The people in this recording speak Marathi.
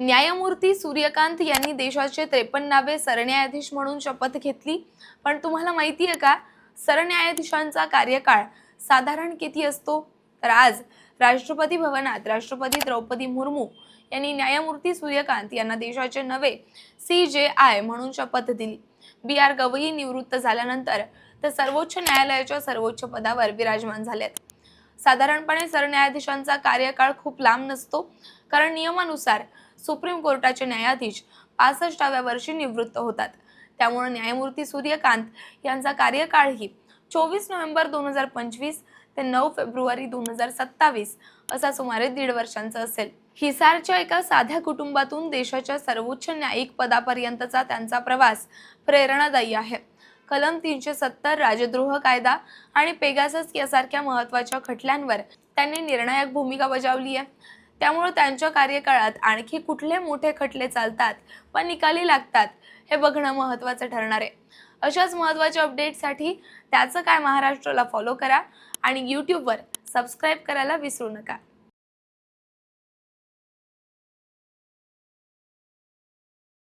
न्यायमूर्ती सूर्यकांत यांनी देशाचे त्रेपन्नावे सरन्यायाधीश म्हणून शपथ घेतली. पण तुम्हाला माहिती आहे का? सरन्यायाधीशांचा कार्यकाळ साधारण किती असतो? तर आज राष्ट्रपती भवनात राष्ट्रपती द्रौपदी मुर्मू यांनी न्यायमूर्ती सूर्यकांत यांना देशाचे नवे सी जे आय म्हणून शपथ दिली. बी आर गवई निवृत्त झाल्यानंतर ते सर्वोच्च न्यायालयाच्या सर्वोच्च पदावर विराजमान झाल्यात साधारणपणे सरन्यायाधीशांचा कार्यकाळ खूप लांब नसतो कारण नियमानुसार सुप्रीम कोर्टाचे न्यायाधीश पासष्टाव्या वर्षी निवृत्त होतात. त्यामुळे न्यायमूर्ती सूर्यकांत यांचा कार्यकाळही चोवीस नोव्हेंबर दोन हजार पंचवीस ते नऊ फेब्रुवारी दोन हजार सत्तावीस असा सुमारे दीड वर्षांचा असेल. हिसारच्या एका साध्या कुटुंबातून देशाच्या सर्वोच्च न्यायिक पदापर्यंतचा त्यांचा प्रवास प्रेरणादायी आहे. कलम तीनशे सत्तर राजद्रोह कायदा आणि पेगासस यासारख्या महत्त्वाच्या खटल्यांवर त्यांनी निर्णायक भूमिका बजावली आहे. त्यामुळे त्यांच्या कार्यकाळात आणखी कुठले मोठे खटले चालतात व निकाली लागतात हे बघणं महत्त्वाचं ठरणार आहे. अशाच महत्त्वाच्या अपडेटसाठी त्याचं काय महाराष्ट्राला फॉलो करा आणि यूट्यूबवर सबस्क्राईब करायला विसरू नका.